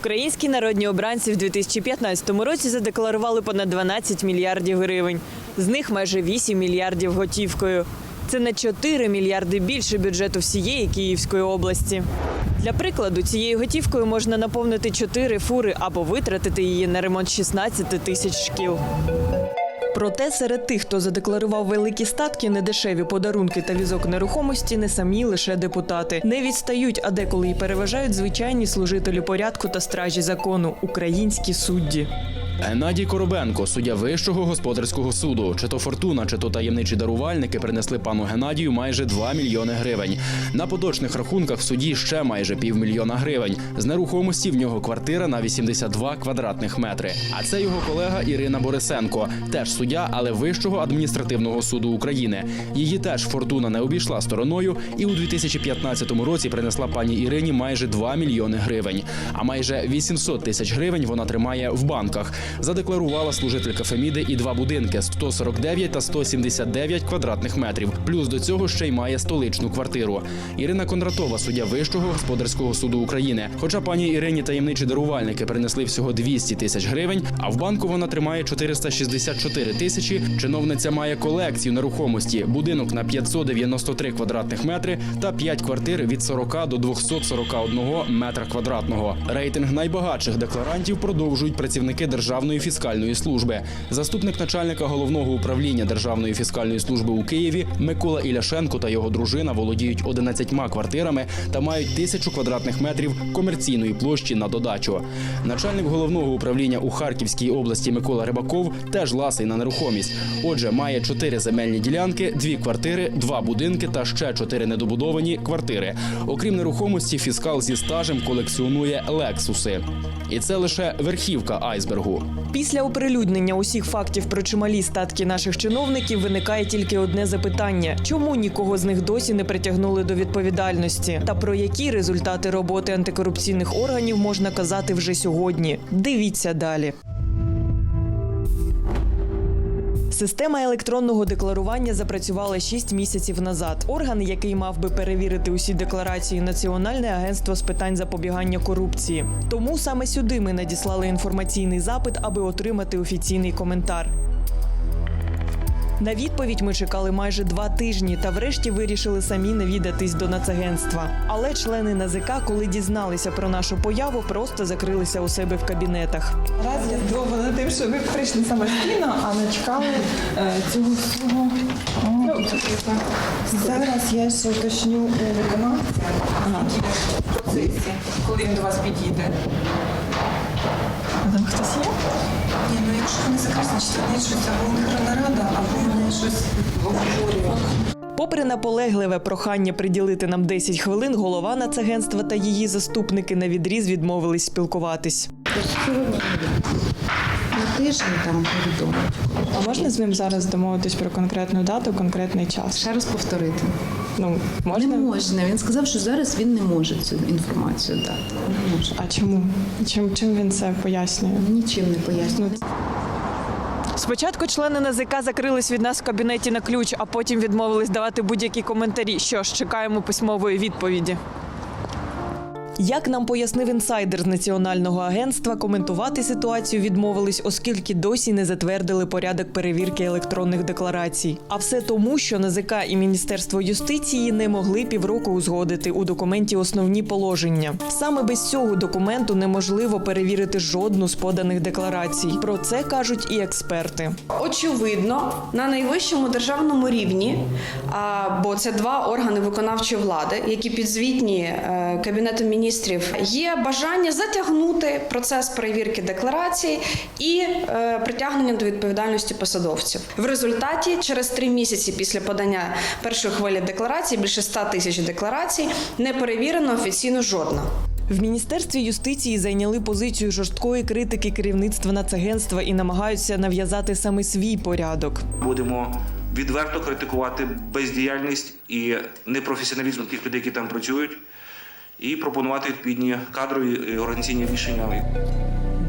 Українські народні обранці в 2015 році задекларували понад 12 мільярдів гривень. З них майже 8 мільярдів готівкою. Це на 4 мільярди більше бюджету всієї Київської області. Для прикладу, цією готівкою можна наповнити 4 фури або витратити її на ремонт 16 тисяч шкіл. Проте серед тих, хто задекларував великі статки, недешеві подарунки та візок нерухомості, не самі лише депутати. Не відстають, а деколи й переважають звичайні служителі порядку та стражі закону українські судді. Геннадій Коробенко, суддя Вищого господарського суду. Чи то фортуна, чи то таємничі дарувальники принесли пану Геннадію майже 2 мільйони гривень. На поточних рахунках в суді ще майже півмільйона гривень. З нерухомості в нього квартира на 82 квадратних метри. А це його колега Ірина Борисенко, теж суддя, але Вищого адміністративного суду України. Її теж фортуна не обійшла стороною, і у 2015 році принесла пані Ірині майже 2 мільйони гривень. А майже 800 тисяч гривень вона тримає в банках. Задекларувала служителька Феміди і два будинки 149 та 179 квадратних метрів. Плюс до цього ще й має столичну квартиру. Ірина Кондратова, суддя Вищого господарського суду України. Хоча пані Ірині таємничі дарувальники принесли всього 200 тисяч гривень, а в банку вона тримає 464 тисячі. Чиновниця має колекцію нерухомості, будинок на 593 квадратних метри та 5 квартир від 40 до 241 метра квадратного. Рейтинг найбагатших декларантів продовжують працівники Державної фіскальної служби. Заступник начальника головного управління Державної фіскальної служби у Києві Микола Іляшенко та його дружина володіють 11 квартирами та мають тисячу квадратних метрів комерційної площі на додачу. Начальник головного управління у Харківській області Микола Рибаков теж ласий на нерухомість. Отже, має чотири земельні ділянки, дві квартири, два будинки та ще чотири недобудовані квартири. Окрім нерухомості, фіскал зі стажем колекціонує лексуси. І це лише верхівка айсбергу. Після оприлюднення усіх фактів про чималі статки наших чиновників виникає тільки одне запитання: чому нікого з них досі не притягнули до відповідальності? Та про які результати роботи антикорупційних органів можна казати вже сьогодні? Дивіться далі. Система електронного декларування запрацювала 6 місяців назад. Орган, який мав би перевірити усі декларації, Національне агентство з питань запобігання корупції. Тому саме сюди ми надіслали інформаційний запит, аби отримати офіційний коментар. На відповідь ми чекали майже два тижні та врешті вирішили самі навідатись до нацагентства. Але члени НАЗК, коли дізналися про нашу появу, просто закрилися у себе в кабінетах. Раз я здивована тим, що ви прийшли самостійно, а не чекали е, цього всього. Зараз я ще уточню у виконавця, в процесі, коли він до вас підійде. А там хтось є? Ні, ну якщо вони закрили, значить вони щось або Верховна Рада, або вони щось обговорювали. Попри наполегливе прохання приділити нам 10 хвилин, голова нацагентства та її заступники на відріз відмовились спілкуватись. На тиждень там повідомлять. А можна з ним зараз домовитись про конкретну дату, конкретний час? Ще раз повторити. Ну, Не можна? можна. Він сказав, що зараз він не може цю інформацію дати. Не може. А чому? Чим, чим він це пояснює? Нічим не пояснює. Спочатку члени НАЗК закрились від нас в кабінеті на ключ, а потім відмовились давати будь-які коментарі. Що ж, чекаємо письмової відповіді. Як нам пояснив інсайдер з національного агентства, коментувати ситуацію відмовились, оскільки досі не затвердили порядок перевірки електронних декларацій. А все тому, що НАЗК і Міністерство юстиції не могли півроку узгодити у документі основні положення. Саме без цього документу неможливо перевірити жодну з поданих декларацій. Про це кажуть і експерти. Очевидно, на найвищому державному рівні, бо це два органи виконавчої влади, які підзвітні е, Кабінету міністрів, є бажання затягнути процес перевірки декларацій і е, притягнення до відповідальності посадовців. В результаті, через три місяці після подання першої хвилі декларацій, більше 100 тисяч декларацій, не перевірено офіційно жодна. В міністерстві юстиції зайняли позицію жорсткої критики керівництва нацагентства і намагаються нав'язати саме свій порядок. Будемо відверто критикувати бездіяльність і непрофесіоналізм тих людей, які там працюють, і пропонувати відповідні кадрові і організаційні рішення.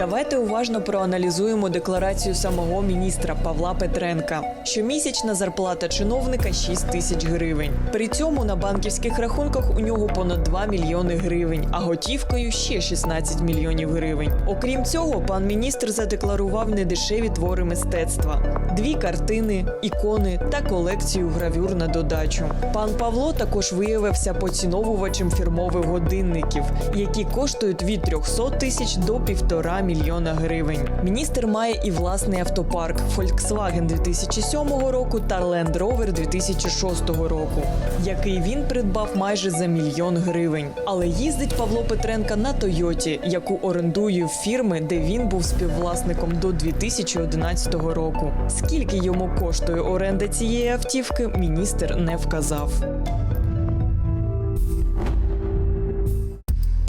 Давайте уважно проаналізуємо декларацію самого міністра Павла Петренка. Щомісячна зарплата чиновника 6 тисяч гривень. При цьому на банківських рахунках у нього понад 2 мільйони гривень, а готівкою ще 16 мільйонів гривень. Окрім цього, пан міністр задекларував недешеві твори мистецтва: дві картини, ікони та колекцію гравюр на додачу. Пан Павло також виявився поціновувачем фірмових годинників, які коштують від 300 тисяч до півтора мільйона гривень. Міністр має і власний автопарк Volkswagen 2007 року та Land Rover 2006 року, який він придбав майже за мільйон гривень. Але їздить Павло Петренка на Тойоті, яку орендує фірми, де він був співвласником до 2011 року. Скільки йому коштує оренда цієї автівки, міністр не вказав.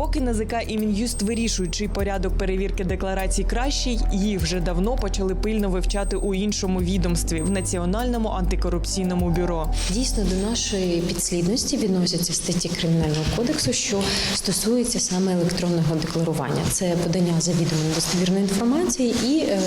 Поки НАЗК і Мін'юст вирішують, чий порядок перевірки декларацій кращий, їх вже давно почали пильно вивчати у іншому відомстві в Національному антикорупційному бюро. Дійсно, до нашої підслідності відносяться статті кримінального кодексу, що стосується саме електронного декларування. Це подання завідомо недостовірної інформації і е,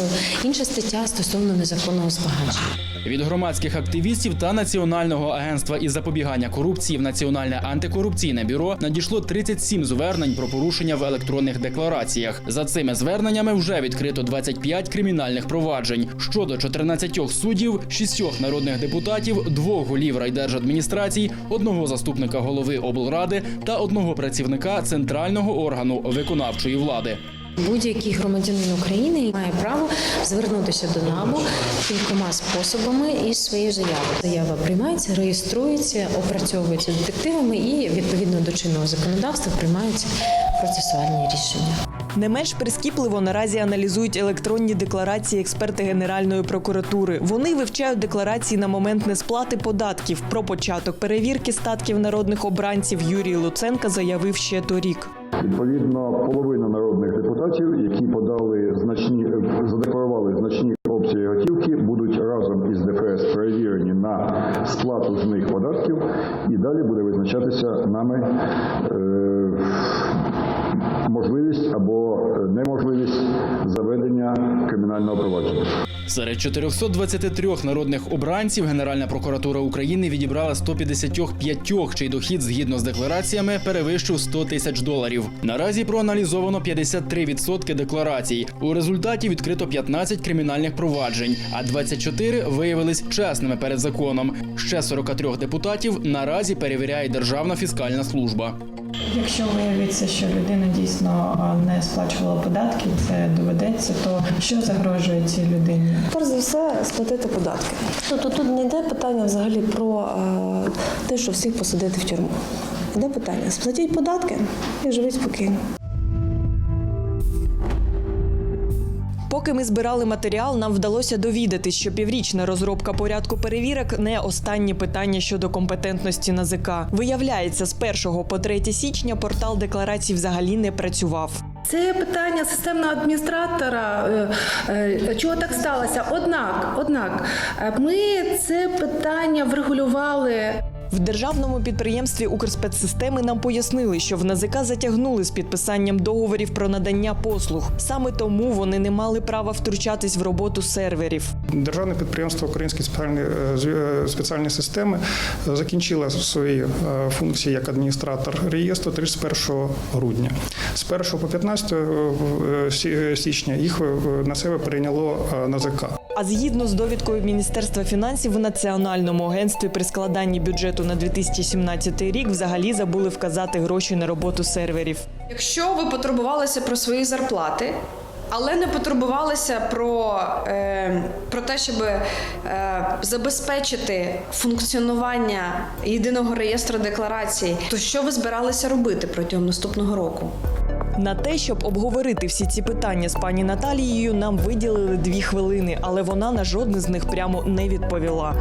інша стаття стосовно незаконного збагачення. Від громадських активістів та Національного агентства із запобігання корупції в Національне антикорупційне бюро надійшло 37 звернень про порушення в електронних деклараціях. За цими зверненнями вже відкрито 25 кримінальних проваджень щодо 14 суддів, 6 народних депутатів, двох голів райдержадміністрацій, одного заступника голови облради та одного працівника центрального органу виконавчої влади. Будь-який громадянин України має право звернутися до НАБУ кількома способами із своєю заявою. Заява приймається, реєструється, опрацьовується детективами і відповідно до чинного законодавства приймаються процесуальні рішення. Не менш прискіпливо наразі аналізують електронні декларації експерти Генеральної прокуратури. Вони вивчають декларації на момент несплати податків. Про початок перевірки статків народних обранців Юрій Луценка заявив ще торік. Відповідно, половина народних депутатів, які подали значні задекларували значні обсяги готівки, будуть разом із ДФС перевірені на сплату з них податків, і далі буде визначатися нами е, можливість або е, неможливість заведення кримінального провадження. Серед 423 народних обранців Генеральна прокуратура України відібрала 155, чий дохід згідно з деклараціями перевищив 100 тисяч доларів. Наразі проаналізовано 53% декларацій. У результаті відкрито 15 кримінальних проваджень, а 24 виявились чесними перед законом. Ще 43 депутатів наразі перевіряє Державна фіскальна служба. Якщо виявиться, що людина дійсно не сплачувала податки, це доведеться, то що загрожує цій людині? Перш за все, сплатити податки. Тобто тут не йде питання взагалі про е, те, що всіх посадити в тюрму. Йде питання: сплатіть податки і живіть спокійно. Поки ми збирали матеріал, нам вдалося довідати, що піврічна розробка порядку перевірок не останнє питання щодо компетентності НАЗК. Виявляється, з 1 по 3 січня портал декларацій взагалі не працював. Це питання системного адміністратора. е, е, Чого так сталося? Однак, однак, е, ми це питання врегулювали. В державному підприємстві Укрспецсистеми нам пояснили, що в НАЗК затягнули з підписанням договорів про надання послуг. Саме тому вони не мали права втручатись в роботу серверів. Державне підприємство Українські спеціальні, е, е, спеціальні системи закінчило свої е, функції як адміністратор реєстру 31 грудня. З 1 по 15 е, сі- січня їх на себе прийняло НАЗК. А згідно з довідкою Міністерства фінансів в Національному агентстві при складанні бюджету на 2017 рік взагалі забули вказати гроші на роботу серверів. Якщо ви потурбувалися про свої зарплати, але не потурбувалися про, е, про те, щоб е, забезпечити функціонування єдиного реєстру декларацій, то що ви збиралися робити протягом наступного року? На те, щоб обговорити всі ці питання з пані Наталією, нам виділили дві хвилини, але вона на жодне з них прямо не відповіла.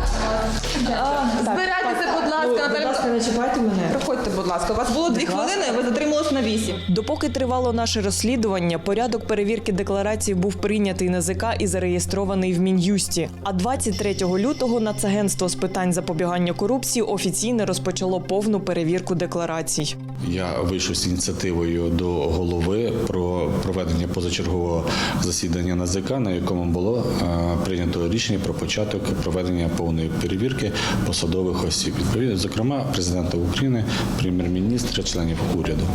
Збирайтеся, будь ласка, Наталя. ласка, не чіпайте мене. Проходьте, будь ласка. У вас було дві хвилини, ви затрималися на вісім. Допоки тривало наше розслідування, порядок перевірки декларації був прийнятий НАЗК і зареєстрований в Мін'юсті. А 23 лютого Нацагентство з питань запобігання корупції офіційно розпочало повну перевірку декларацій. Я вийшов з ініціативою до голови про проведення позачергового засідання НАЗК, на якому було е, прийнято рішення про початок проведення повної перевірки посадових осіб. Зокрема, президента України, прем'єр-міністра, членів уряду.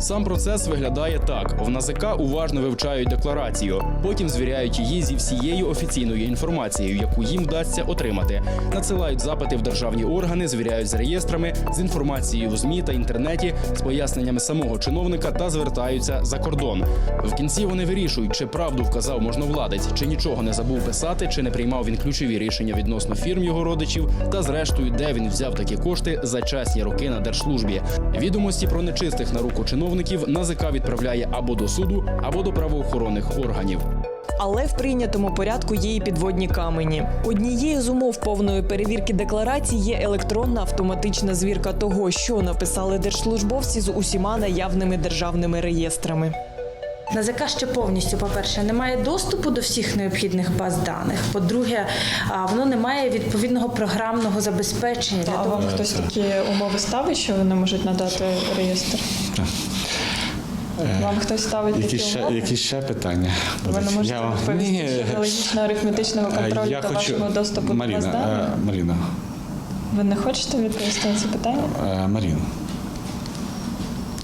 Сам процес виглядає так: в НАЗК уважно вивчають декларацію, потім звіряють її зі всією офіційною інформацією, яку їм вдасться отримати. Надсилають запити в державні органи, звіряють з реєстрами, з інформацією в змі та інтернеті, з поясненнями самого чиновника та звертаються за кордон. В кінці вони вирішують, чи правду вказав можновладець, чи нічого не забув писати, чи не приймав він ключові рішення відносно фірм його родичів, та зрештою, де він взяв такі кошти за часні роки на держслужбі. Відомості про нечистих на руку чиновників НАЗК відправляє або до суду, або до правоохоронних органів. Але в прийнятому порядку є і підводні камені. Однією з умов повної перевірки декларацій є електронна автоматична звірка того, що написали держслужбовці з усіма наявними державними реєстрами. НАЗК ще повністю, по-перше, не має доступу до всіх необхідних баз даних. По-друге, воно не має відповідного програмного забезпечення для А того. вам хтось такі умови ставить, що вони можуть надати реєстр? Вам хтось ставить Які такі ще, умови? які ще питання? Ви не будуть? можете вам- відповісти Ні, щодо логічно-арифметичного е, контролю я та хочу- вашого доступу Маріна, до даних? е, Маріна, Ви не хочете відповісти на це питання? е, Маріна.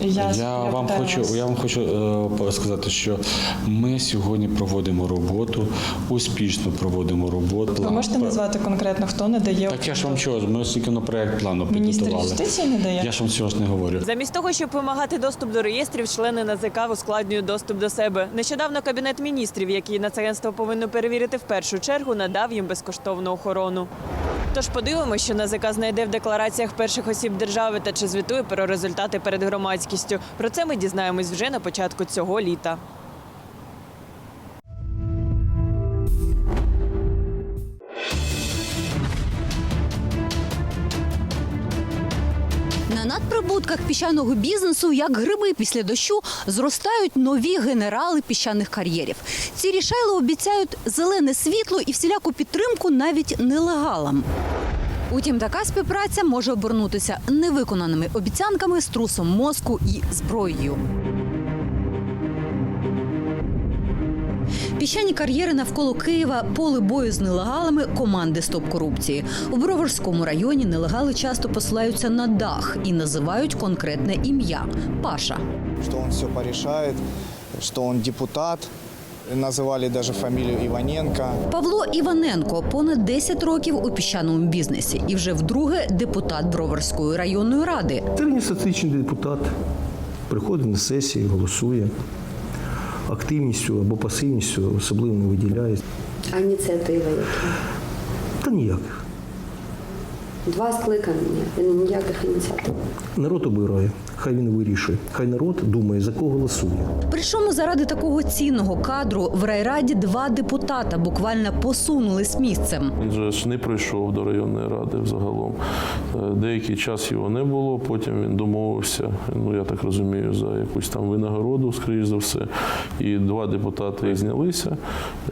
Я, Я, вам хочу, я вам хочу е, сказати, що ми сьогодні проводимо роботу, успішно проводимо роботу. Ви можете назвати конкретно, хто не дає Так я ж вам чого? Ми тільки на проект плану міністр підготували. юстиції не дає? Я ж вам цього ж не говорю. Замість того, щоб вимагати доступ до реєстрів, члени НАЗК ускладнюють доступ до себе. Нещодавно кабінет міністрів, який нацагентство повинно перевірити в першу чергу, надав їм безкоштовну охорону. Тож подивимося, що НАЗК знайде в деклараціях перших осіб держави та чи звітує про результати перед громадськістю. Про це ми дізнаємось вже на початку цього літа. Піщаного бізнесу, як гриби після дощу, зростають нові генерали піщаних кар'єрів. Ці рішайли обіцяють зелене світло і всіляку підтримку навіть нелегалам. Утім, така співпраця може обернутися невиконаними обіцянками, струсом мозку і зброєю. Піщані кар'єри навколо Києва, поле бою з нелегалами команди Стоп корупції. У Броварському районі нелегали часто посилаються на дах і називають конкретне ім'я Паша. что он все порешает, что он депутат. Называли даже фамилию Иваненко. Павло Іваненко понад 10 років у піщаному бізнесі і вже вдруге депутат Броварської районної ради. Середньостатичний депутат приходить на сесії, голосує. Активністю або пасивністю особливо не виділяє. А ініціативи які? Та ніяких. Два скликання, ніяких ініціатив. Народ обирає, хай він вирішує. Хай народ думає, за кого голосує. Причому заради такого цінного кадру в райраді два депутата буквально посунулись місцем. Він же ж не прийшов до районної ради взагалом. Е, Деякий час його не було, потім він домовився, ну я так розумію, за якусь там винагороду, скоріш за все. І два депутати знялися,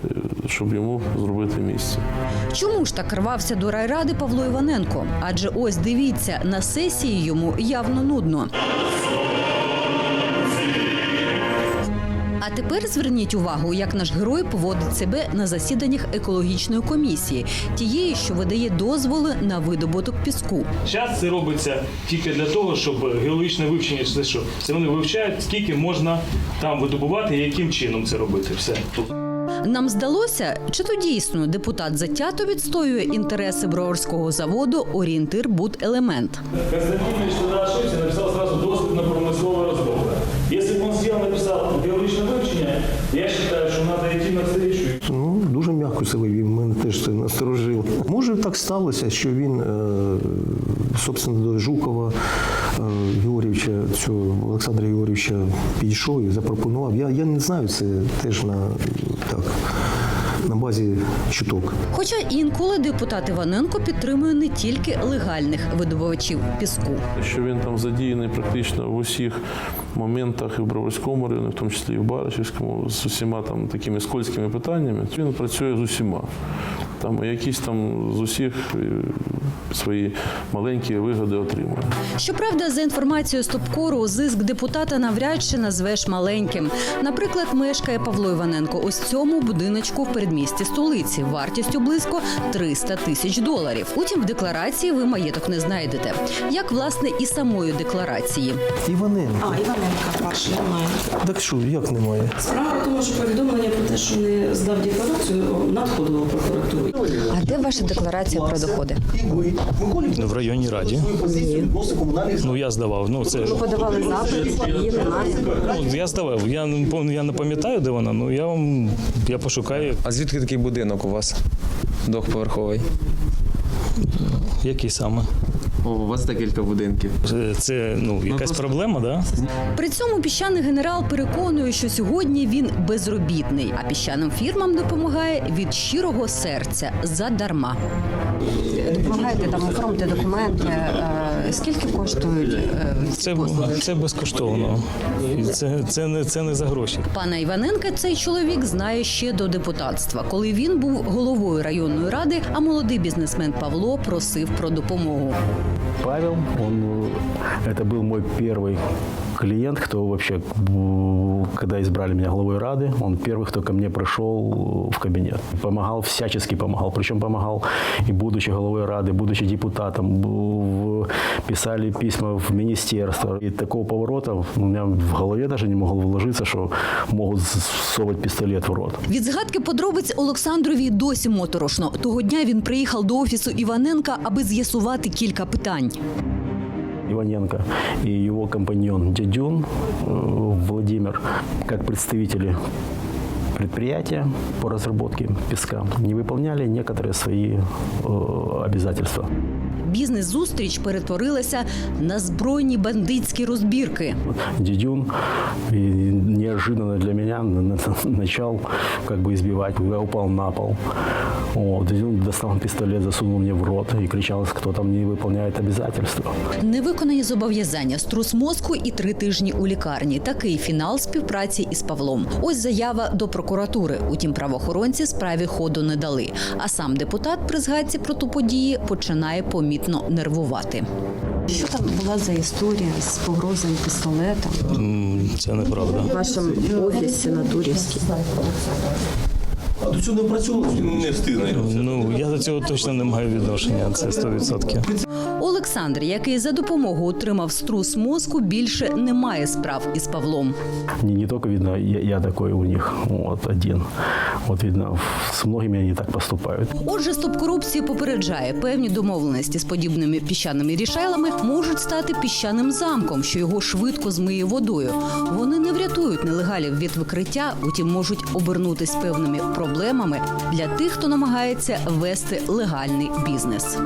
е, щоб йому зробити місце. Чому ж так рвався до райради Павло Іваненко? Адже ось дивіться, на сесії йому явно нудно. А тепер зверніть увагу, як наш герой поводить себе на засіданнях екологічної комісії, тієї, що видає дозволи на видобуток піску. Зараз це робиться тільки для того, щоб геологічне вивчення це що? Це вони вивчають, скільки можна там видобувати і яким чином це робити. Все. Нам здалося, чи то дійсно депутат затято відстоює інтереси броварського заводу орієнтир Буд-елемент. Константинович написав ошибся, написал сразу доступ на промислове разработка. Якщо бы он сел написал геологичное вивчення, я вважаю, що треба йти навстречу. Ну, дуже м'яко себе вів, мене теж це насторожило. Так сталося, що він, е, собственно, до Жукова е, Георгійовича, цього Олександра Георгійовича підійшов і запропонував. Я, я не знаю, це теж на так. на базі чуток. Хоча інколи депутат Іваненко підтримує не тільки легальних видобувачів піску. Що він там задіяний практично в усіх моментах і в Броварському районі, в тому числі і в Баришівському, з усіма там такими скользькими питаннями. Він працює з усіма. Там якісь там з усіх е, свої маленькі вигоди отримує. Щоправда, за інформацією Стопкору, зиск депутата навряд чи назвеш маленьким. Наприклад, мешкає Павло Іваненко ось цьому будиночку в передмісті столиці вартістю близько 300 тисяч доларів. Утім, в декларації ви маєток не знайдете, як власне і самої декларації. Іваненко. А, Іваненка перша немає. Так що, як немає? Справа в тому, що повідомлення про те, що не здав декларацію, надходило прокуратуру. А де ваша декларація про доходи? В районній раді. Ну я здавав. Ну це Ви подавали запит, її немає. ну, я здавав. Я не я не пам'ятаю, де вона. Ну я вам я пошукаю. А звідки такий будинок у вас? Двохповерховий. Який саме? О, у вас декілька будинків. Це, це ну якась проблема, да? При цьому піщаний генерал переконує, що сьогодні він безробітний, а піщаним фірмам допомагає від щирого серця задарма. Допомагаєте там оформити документи. Е, Скільки коштують? е, Це, це безкоштовно. Це, це, не, це не за гроші. Пана Іваненка цей чоловік знає ще до депутатства, коли він був головою районної ради, а молодий бізнесмен Павло просив про допомогу. Павел, он, э, это был мой первый клиент, кто вообще, м, когда избрали меня главой Рады, он первый, кто ко мне пришел в кабинет. Помогал, всячески помогал. Причем помогал и будучи главой Рады, будучи депутатом, в- писали письма в министерство. И такого поворота у меня в голове даже не могло вложиться, что могут совать пистолет в рот. Від згадки подробиць Олександрові й досі моторошно. Того дня він приїхав до офісу Іваненка, аби з'ясувати кілька питань. Иваненко и его компаньон Дядюн Владимир, как представители предприятия по разработке песка, не выполняли некоторые свои э, обязательства. Бізнес-зустріч перетворилася на збройні бандитські розбірки. Дядюн и неожиданно для на- начал как бы избивать. Я упал на пол. Вот. Дядюн достал пистолет, засунул мне в рот и кричал, кто там не выполняет обязательства. Невиконані зобов'язання, струс мозку і три тижні у лікарні. Такий фінал співпраці із Павлом. Ось заява до прокуратури. Утім, правоохоронці справі ходу не дали. А сам депутат при згадці про ту події починає помітно нервувати. Що там була за історія з погрозою пістолетом М, Це неправда. в вашому офісі на Турівській? А до цього не працював, не встигне. Ну я до цього точно не маю відношення. Це 100%. Олександр, який за допомогою отримав струс мозку, більше не має справ із Павлом. Не, не только, видно, я, я такой у них вот, один. Вот, видно, с многими они так поступают. Отже, стоп корупції попереджає певні домовленості з подібними піщаними рішайлами можуть стати піщаним замком, що його швидко змиє водою. Вони не врятують нелегалів від викриття, утім можуть обернутись певними проблемами для тих, хто намагається вести легальний бізнес.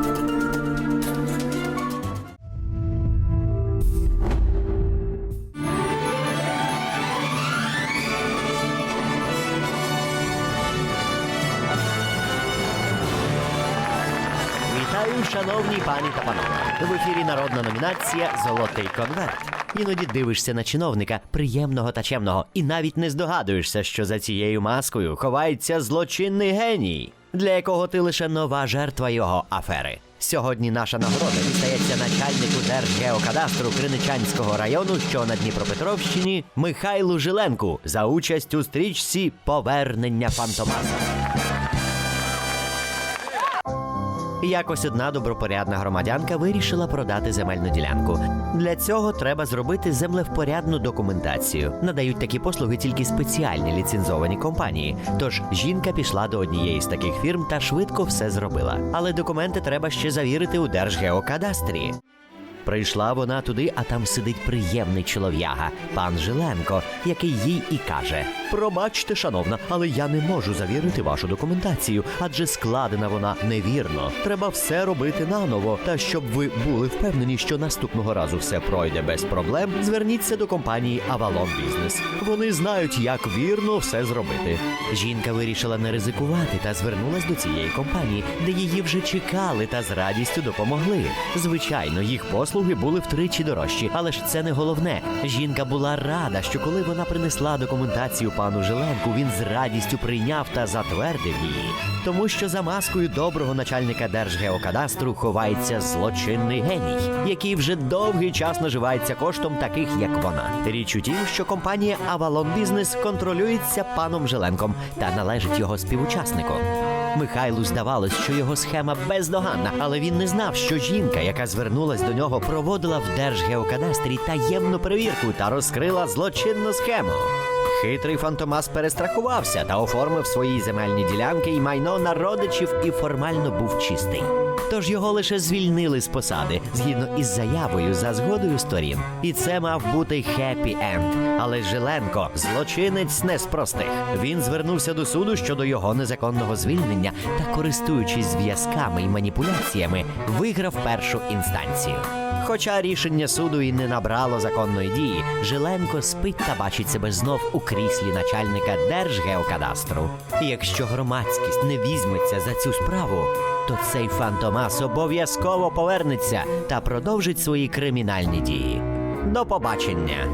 Вітаю, шановні пані та панове. В ефірі народна номінація Золотий конверт. Іноді дивишся на чиновника приємного та чемного, і навіть не здогадуєшся, що за цією маскою ховається злочинний геній, для якого ти лише нова жертва його афери. Сьогодні наша нагорода дістається начальнику Держгеокадастру Криничанського району, що на Дніпропетровщині, Михайлу Жиленку за участь у стрічці Повернення Фантомаса. Якось одна добропорядна громадянка вирішила продати земельну ділянку. Для цього треба зробити землевпорядну документацію. Надають такі послуги тільки спеціальні ліцензовані компанії. Тож жінка пішла до однієї з таких фірм та швидко все зробила. Але документи треба ще завірити у Держгеокадастрі. Прийшла вона туди, а там сидить приємний чолов'яга, пан Жиленко, який їй і каже: Пробачте, шановна, але я не можу завірити вашу документацію, адже складена вона невірно. Треба все робити наново. Та щоб ви були впевнені, що наступного разу все пройде без проблем, зверніться до компанії Avalon Business. Вони знають, як вірно все зробити. Жінка вирішила не ризикувати та звернулась до цієї компанії, де її вже чекали та з радістю допомогли. Звичайно, їх послуги були втричі дорожчі, але ж це не головне. Жінка була рада, що коли вона принесла документацію пану Жиленку, він з радістю прийняв та затвердив її. Тому що за маскою доброго начальника Держгеокадастру ховається злочинний геній, який вже довгий час наживається коштом таких, як вона. Річ у тім, що компанія Avalon Business контролюється паном Жиленком та належить його співучаснику. Михайлу здавалось, що його схема бездоганна, але він не знав, що жінка, яка звернулась до нього, проводила в Держгеокадастрі таємну перевірку та розкрила злочинну схему. Хитрий фантомас перестрахувався та оформив свої земельні ділянки і майно на родичів і формально був чистий. Тож його лише звільнили з посади згідно із заявою за згодою сторін. І це мав бути хеппі енд. Але Жиленко злочинець не з простих. Він звернувся до суду щодо його незаконного звільнення та, користуючись зв'язками і маніпуляціями, виграв першу інстанцію. Хоча рішення суду і не набрало законної дії, Жиленко спить та бачить себе знов у кріслі начальника Держгеокадастру. І якщо громадськість не візьметься за цю справу, то цей фантомас обов'язково повернеться та продовжить свої кримінальні дії. До побачення!